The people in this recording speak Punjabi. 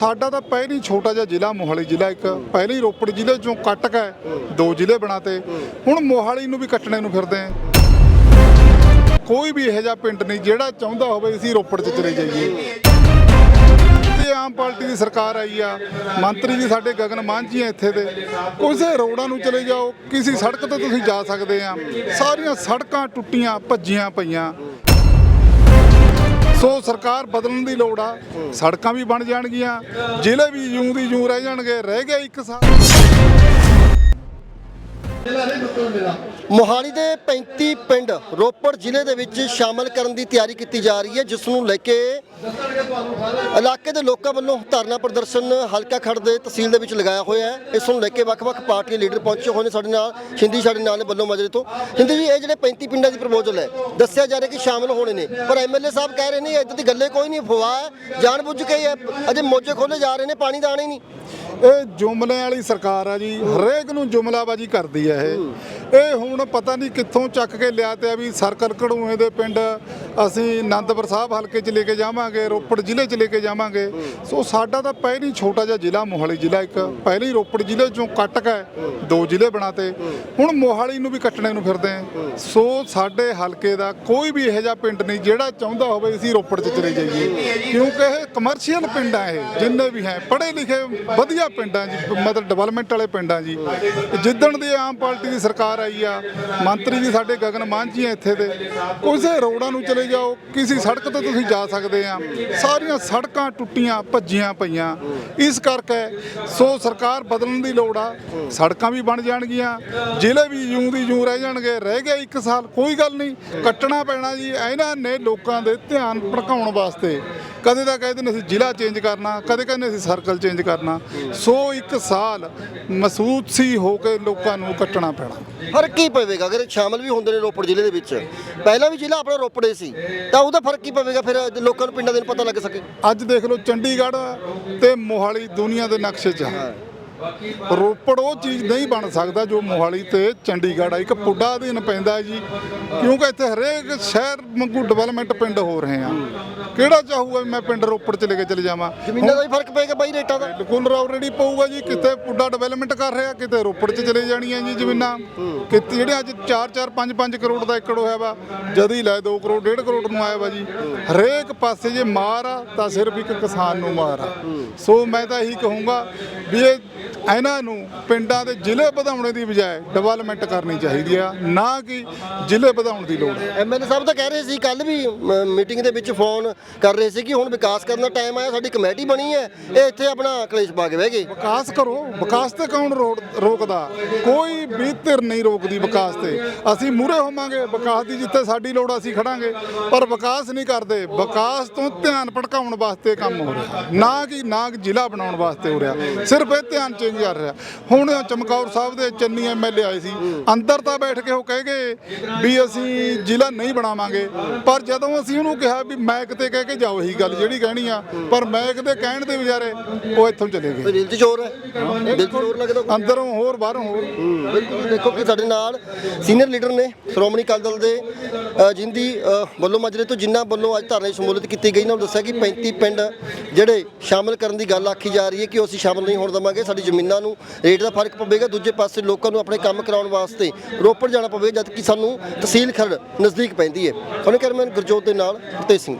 ਸਾਡਾ ਤਾਂ ਪਹਿਲੀ ਛੋਟਾ ਜਿਹਾ ਜ਼ਿਲ੍ਹਾ ਮੋਹਾਲੀ ਜ਼ਿਲ੍ਹਾ ਇੱਕ, ਪਹਿਲੀ ਰੋਪੜ ਜ਼ਿਲ੍ਹੇ ਚੋਂ ਕੱਟ ਕੇ ਦੋ ਜ਼ਿਲ੍ਹੇ ਬਣਾਤੇ। ਹੁਣ ਮੋਹਾਲੀ ਨੂੰ ਵੀ ਕੱਟਣੇ ਨੂੰ ਫਿਰਦੇ ਆਂ। ਕੋਈ ਵੀ ਇਹੋ ਜਿਹਾ ਪਿੰਡ ਨਹੀਂ, ਜਿਹੜਾ ਚਾਹੁੰਦਾ ਹੋਵੇ ਅਸੀਂ ਰੋਪੜ 'ਚ ਚਲੇ ਜਾਈਏ। ਤੇ ਆਮ ਪਾਰਟੀ ਦੀ ਸਰਕਾਰ ਆਈ ਆ, ਮੰਤਰੀ ਜੀ ਸਾਡੇ ਗਗਨ ਮਾਨ ਜੀ ਆ ਇੱਥੇ ਦੇ। ਕਿਸੇ ਰੋਡਾਂ ਨੂੰ ਚਲੇ ਜਾਓ, ਕਿਸੇ ਸੜਕ ਤੇ ਤੁਸੀਂ ਜਾ ਸਕਦੇ ਆ। ਸਾਰੀਆਂ ਸੜਕਾਂ ਟੁੱਟੀਆਂ, ਭੱਜੀਆਂ ਪਈਆਂ। ਸੋ ਸਰਕਾਰ ਬਦਲਣ ਦੀ ਲੋੜ ਆ। ਸੜਕਾਂ ਵੀ ਬਣ ਜਾਣਗੀਆਂ, ਜ਼ਿਲ੍ਹੇ ਵੀ ਜੂੰ ਦੀ ਜੂੰ ਰਹਿ ਜਾਣਗੇ, ਰਹਿ ਗਿਆ ਇੱਕ ਸਾਲ। ਮੋਹਾਲੀ ਦੇ 35 ਪਿੰਡ ਰੋਪੜ ਜ਼ਿਲ੍ਹੇ ਦੇ ਵਿੱਚ ਸ਼ਾਮਲ ਕਰਨ ਦੀ ਤਿਆਰੀ ਕੀਤੀ ਜਾ ਰਹੀ ਹੈ, ਜਿਸ ਨੂੰ ਲੈ ਕੇ ਇਲਾਕੇ ਦੇ ਲੋਕਾਂ ਵੱਲੋਂ ਧਰਨਾ ਪ੍ਰਦਰਸ਼ਨ ਹਲਕਾ ਖੜ ਦੇ ਤਹਿਸੀਲ ਦੇ ਵਿੱਚ ਲਗਾਇਆ ਹੋਇਆ ਹੈ। ਇਸ ਨੂੰ ਲੈ ਕੇ ਵੱਖ-ਵੱਖ ਪਾਰਟੀ ਲੀਡਰ ਪਹੁੰਚੇ ਹੋਏ ਨੇ ਸਾਡੇ ਨਾਲ ਹਿੰਦੀ ਸਾਡੇ ਨਾਲ ਨੇ ਵੱਲੋਂ ਮਾਜਰੇ ਤੋਂ। ਹਿੰਦੀ ਜੀ, ਇਹ ਜਿਹੜੇ 35 ਪਿੰਡਾਂ ਦੀ ਪ੍ਰਪੋਜ਼ਲ ਹੈ, ਦੱਸਿਆ ਜਾ ਰਿਹਾ ਕਿ ਸ਼ਾਮਲ ਹੋਣੇ ਨੇ, ਪਰ ਐਮਐਲਏ ਸਾਹਿਬ ਕਹਿ ਰਹੇ ਨੇ, ਇਦਾਂ ਦੀ ਗੱਲੇ ਕੋਈ ਨਹੀਂ ਫਵਾ ਹੈ, ਜਾਣ ਬੁੱਝ ਕੇ ਹੀ ਅਜੇ ਮੋਜੇ ਖੋਲੇ ਜਾ ਰਹੇ ਨੇ, ਪਾਣੀ ਦਾ ਆਣਾ ਨਹੀਂ। ਇਹ ਜੁਮਲੇ ਵਾਲੀ ਸਰਕਾਰ ਆ ਜੀ, ਹਰੇਕ ਨੂੰ ਜੁਮਲਾਬਾਜੀ ਕਰਦੀ ਹੈ ਇਹ। ਇਹ ਹੁਣ ਪਤਾ ਨਹੀਂ ਕਿੱਥੋਂ ਚੱਕ ਕੇ ਲਿਆ ਤੇ ਆ ਵੀ ਸਰਕਲ ਘੜੂਏ ਦੇ ਪਿੰਡ ਅਸੀਂ ਆਨੰਦਪੁਰ ਸਾਹਿਬ ਹਲਕੇ 'ਚ ਲੈ ਕੇ ਜਾਵਾਂਗੇ, ਰੋਪੜ ਜ਼ਿਲ੍ਹੇ 'ਚ ਲੈ ਕੇ ਜਾਵਾਂਗੇ। ਸੋ ਸਾਡਾ ਤਾਂ ਪਹਿਲੀ ਛੋਟਾ ਜਿਹਾ ਜ਼ਿਲ੍ਹਾ ਮੋਹਾਲੀ ਜ਼ਿਲ੍ਹਾ ਇੱਕ। ਪਹਿਲੀ ਰੋਪੜ ਜ਼ਿਲ੍ਹੇ ਚੋਂ ਕੱਟ ਕੇ ਦੋ ਜ਼ਿਲ੍ਹੇ ਬਣਾਤੇ। ਹੁਣ ਮੋਹਾਲੀ ਨੂੰ ਵੀ ਕੱਟਣੇ ਨੂੰ ਫਿਰਦੇ ਆਂ ਸੋ ਸਾਡੇ ਹਲਕੇ ਦਾ ਕੋਈ ਵੀ ਇਹੋ ਜਿਹਾ ਪਿੰਡ ਨਹੀਂ, ਜਿਹੜਾ ਚਾਹੁੰਦਾ ਹੋਵੇ ਅਸੀਂ ਰੋਪੜ 'ਚ ਚਲੇ ਜਾਈਏ। ਕਿਉਂਕਿ ਇਹ ਕਮਰਸ਼ੀਅਲ ਪਿੰਡ ਆ ਇਹ, ਜਿੰਨੇ ਵੀ ਹੈ ਪੜ੍ਹੇ ਲਿਖੇ ਵਧੀਆ ਪਿੰਡਾਂ ਜੀ, ਮਤਲਬ ਡਿਵੈਲਪਮੈਂਟ ਵਾਲੇ ਪਿੰਡਾਂ ਜੀ। ਜਿੱਦਣ ਦੀ ਆਮ ਪਾਰਟੀ ਦੀ ਸਰਕਾਰ ਆਈ ਆ, ਮੰਤਰੀ ਜੀ ਸਾਡੇ ਗਗਨ ਮਾਨ ਜੀ ਆ ਇੱਥੇ ਦੇ ਕਿਸੇ ਰੋਡਾਂ ਨੂੰ ਚਲੇ ਜਾਓ। ਕਿਸੇ ਸੜਕ ਤੇ ਤੁਸੀਂ ਜਾ ਸਕਦੇ ਆ। ਸਾਰੀਆਂ ਸੜਕਾਂ ਟੁੱਟੀਆਂ, ਭੱਜੀਆਂ ਪਈਆਂ। ਇਸ ਕਰਕੇ ਸੋ ਸਰਕਾਰ ਬਦਲਣ ਦੀ ਲੋੜ ਆ। ਸੜਕਾਂ ਵੀ ਬਣ ਜਾਣਗੀਆਂ। ਜ਼ਿਲ੍ਹੇ ਵੀ ਜੂੰ ਦੀ ਜੂੰ ਰਹਿ ਜਾਣਗੇ। ਰਹਿ ਗਿਆ ਇੱਕ ਸਾਲ, ਕੋਈ ਗੱਲ ਨਹੀਂ। ਕੱਟਣਾ ਪੈਣਾ ਜੀ। ਇਹਨਾਂ ਨੇ ਲੋਕਾਂ ਦੇ ਧਿਆਨ ਭੜਕਾਉਣ ਵਾਸਤੇ। ਕਦੇ ਤਾਂ ਕਹਿੰਦੇ ਨੇ ਅਸੀਂ ਜ਼ਿਲ੍ਹਾ ਚੇਂਜ ਕਰਨਾ ਕਦੇ ਕਹਿੰਦੇ ਅਸੀਂ ਸਰਕਲ ਚੇਂਜ ਕਰਨਾ। ਸੋ ਇੱਕ ਸਾਲ ਮਸੂਦ ਸੀ ਹੋ ਕੇ ਲੋਕਾਂ ਨੂੰ ਕੱਟਣਾ ਪੈਣਾ। ਫ਼ਰਕ ਕੀ ਪਵੇਗਾ ਅਗਰ ਸ਼ਾਮਲ ਵੀ ਹੁੰਦੇ ਨੇ ਰੋਪੜ ਜ਼ਿਲ੍ਹੇ ਦੇ ਵਿੱਚ। ਪਹਿਲਾਂ ਵੀ ਜ਼ਿਲ੍ਹਾ ਆਪਣਾ ਰੋਪੜੇ ਸੀ ਤਾਂ ਉਹਦਾ ਫ਼ਰਕ ਕੀ ਪਵੇਗਾ ਫਿਰ ਲੋਕਾਂ ਨੂੰ ਪਿੰਡਾਂ ਦੇ ਨੂੰ ਪਤਾ ਲੱਗ ਸਕੇ। ਅੱਜ ਦੇਖ ਲਓ ਚੰਡੀਗੜ੍ਹ ਤੇ ਮੋਹਾਲੀ ਦੁਨੀਆ ਦੇ ਨਕਸ਼ੇ 'ਚ ਹੈ। ਰੋਪੜ ਉਹ ਚੀਜ਼ ਨਹੀਂ ਬਣ ਸਕਦਾ ਜੋ ਮੋਹਾਲੀ ਤੇ ਚੰਡੀਗੜ੍ਹ ਆ। ਇੱਕ ਪੁੱਡਾ ਅਧੀਨ ਪੈਂਦਾ ਹੈ ਜੀ ਕਿਉਂਕਿ ਇੱਥੇ ਹਰੇਕ ਸ਼ਹਿਰ ਵਾਂਗੂ ਡਿਵੈਲਪਮੈਂਟ ਪਿੰਡ ਹੋ ਰਹੇ ਆ। ਕਿਹੜਾ ਚਾਹੂਗਾ ਮੈਂ ਪਿੰਡ ਰੋਪੜ ਚ ਲੈ ਕੇ ਚਲੇ ਜਾਵਾਂ? ਜ਼ਮੀਨਾਂ ਦਾ ਵੀ ਫ਼ਰਕ ਪਏਗਾ ਬਾਈ ਰੇਟਾਂ ਦਾ। ਬਿਲਕੁਲ ਆਲਰੇਡੀ ਪਊਗਾ ਜੀ ਕਿਤੇ ਪੁੱਡਾ ਡਿਵੈਲਪਮੈਂਟ ਕਰ ਰਿਹਾ ਕਿਤੇ ਰੋਪੜ ਚ ਚਲੇ ਜਾਣੀਆਂ ਜੀ ਜ਼ਮੀਨਾਂ। ਕਿਤੇ ਜਿਹੜੇ ਅੱਜ 4-4 5-5 ਕਰੋੜ ਦਾ ਏਕੜ ਹੋਇਆ ਵਾ ਜਦ ਹੀ ਲੈ 2 ਕਰੋੜ 1.5 ਕਰੋੜ ਨੂੰ ਆਇਆ ਵਾ ਜੀ। ਹਰੇਕ ਪਾਸੇ ਜੇ ਮਾਰ ਆ ਤਾਂ ਸਿਰਫ ਇੱਕ ਕਿਸਾਨ ਨੂੰ ਮਾਰ ਆ। ਸੋ ਮੈਂ ਤਾਂ ਇਹੀ ਕਹੂੰਗਾ ਵੀ ਇਹ ਇਹਨਾਂ ਨੂੰ ਪਿੰਡਾਂ ਦੇ ਜ਼ਿਲ੍ਹੇ ਵਧਾਉਣੇ ਦੀ ਬਜਾਏ ਡਿਵੈਲਪਮੈਂਟ ਕਰਨੀ ਚਾਹੀਦੀ ਆ ਨਾ ਕਿ ਜ਼ਿਲ੍ਹੇ ਵਧਾਉਣ ਦੀ ਲੋੜ। ਐਮਐਲਏ ਸਾਹਿਬ ਤਾਂ ਕਹਿ ਰਹੇ ਸੀ ਕੱਲ ਵੀ ਮੀਟਿੰਗ ਦੇ ਵਿੱਚ ਫੋਨ ਕਰ ਰਹੇ ਸੀ ਕਿ ਹੁਣ ਵਿਕਾਸ ਕਰਨ ਦਾ ਟਾਈਮ ਆਇਆ ਸਾਡੀ ਕਮੇਟੀ ਬਣੀ ਹੈ ਇਹ ਇੱਥੇ ਆਪਣਾ ਕਲੇਸ਼ ਪਾ ਕੇ ਬਹਿ ਗਏ। ਵਿਕਾਸ ਕਰੋ ਵਿਕਾਸ ਤੇ ਕੌਣ ਰੋਕਦਾ? ਕੋਈ ਵੀ ਧਿਰ ਨਹੀਂ ਰੋਕਦੀ ਵਿਕਾਸ ਤੇ। ਅਸੀਂ ਮੂਰੇ ਹੋਵਾਂਗੇ ਵਿਕਾਸ ਦੀ ਜਿੱਥੇ ਸਾਡੀ ਲੋੜ ਆ, ਅਸੀਂ ਖੜਾਂਗੇ। ਪਰ ਵਿਕਾਸ ਨਹੀਂ ਕਰਦੇ ਵਿਕਾਸ ਤੋਂ ਧਿਆਨ ਭਟਕਾਉਣ ਵਾਸਤੇ ਕੰਮ ਹੋ ਰਿਹਾ। ਨਾ ਕਿ ਨਾ ਜ਼ਿਲ੍ਹਾ ਬਣਾਉਣ ਵਾਸਤੇ ਹੋ ਰਿਹਾ। ਸਿਰਫ ਇਹ ਧਿਆਨ ਚੇਂਜ ਕਰ ਰਿਹਾ। ਹੁਣ ਚਮਕੌਰ ਸਾਹਿਬ ਦੇ ਚੰਨੀ ਐਮਐਲਏ ਆਏ ਸੀ। ਅੰਦਰ ਤਾਂ ਬੈਠ ਕੇ ਉਹ ਕਹਿ ਗਏ ਵੀ ਅਸੀਂ ਜ਼ਿਲ੍ਹਾ ਨਹੀਂ ਬਣਾਵਾਂਗੇ। ਪਰ ਜਦੋਂ ਅਸੀਂ ਉਹਨੂੰ ਕਿਹਾ ਵੀ ਮੈਕ ਤੇ ਕਹਿ ਕੇ ਜਾਓ ਇਹੀ ਗੱਲ ਜਿਹੜੀ ਕਹਿਣੀ ਆ ਪਰ ਮੈਕ ਦੇ ਕਹਿਣ ਦੇ ਵਿਚਾਰੇ ਉਹ ਇੱਥੋਂ ਚਲੇ ਗਏ। ਦਿਲ 'ਚ ਜ਼ੋਰ ਹੈ। ਦਿਲ 'ਚ ਜ਼ੋਰ ਲੱਗਦਾ ਕੋਈ? ਅੰਦਰੋਂ ਹੋਰ ਬਾਹਰੋਂ ਹੋਰ। ਬਿਲਕੁਲ। ਦੇਖੋ ਕਿ ਸਾਡੇ ਨਾਲ ਸੀਨੀਅਰ ਲੀਡਰ ਨੇ ਸ਼੍ਰੋਮਣੀ ਅਕਾਲੀ ਦਲ ਦੇ ਜਿੰਦੀ ਵੱਲੋਂ ਮਾਜਰੇ ਤੋਂ ਜਿਨ੍ਹਾਂ ਵੱਲੋਂ ਅੱਜ ਧਰਨੇ 'ਚ ਸ਼ਮੂਲੀਅਤ ਕੀਤੀ ਗਈ ਨਾ ਉਹ ਦੱਸਿਆ ਕਿ 35 ਪਿੰਡ ਜਿਹੜੇ ਸ਼ਾਮਲ ਕਰਨ ਦੀ ਗੱਲ ਆਖੀ ਜਾ ਰਹੀ ਹੈ ਕਿ ਉਹ ਅਸੀਂ ਸ਼ਾਮਲ ਨਹੀਂ ਹੋਣ ਦੇਵਾਂਗੇ। ਸਾਡੀ ਜ਼ਮੀਨਾਂ ਨੂੰ ਰੇਟ ਦਾ ਫ਼ਰਕ ਪਵੇਗਾ, ਦੂਜੇ ਪਾਸੇ ਲੋਕਾਂ ਨੂੰ ਆਪਣੇ ਕੰਮ ਕਰਾਉਣ ਵਾਸਤੇ ਰੋਪੜ ਜਾਣਾ ਪਵੇਗਾ ਜਦ ਕਿ ਸਾਨੂੰ ਤਹਿਸੀਲ ਖਰੜ ਨਜ਼ਦੀਕ ਪੈਂਦੀ ਹੈ। ਉਹਨੇ ਕਰਮਨ ਗੁਰਜੋਤ ਦੇ ਨਾਲ ਤੇ ਸਿੰਘ।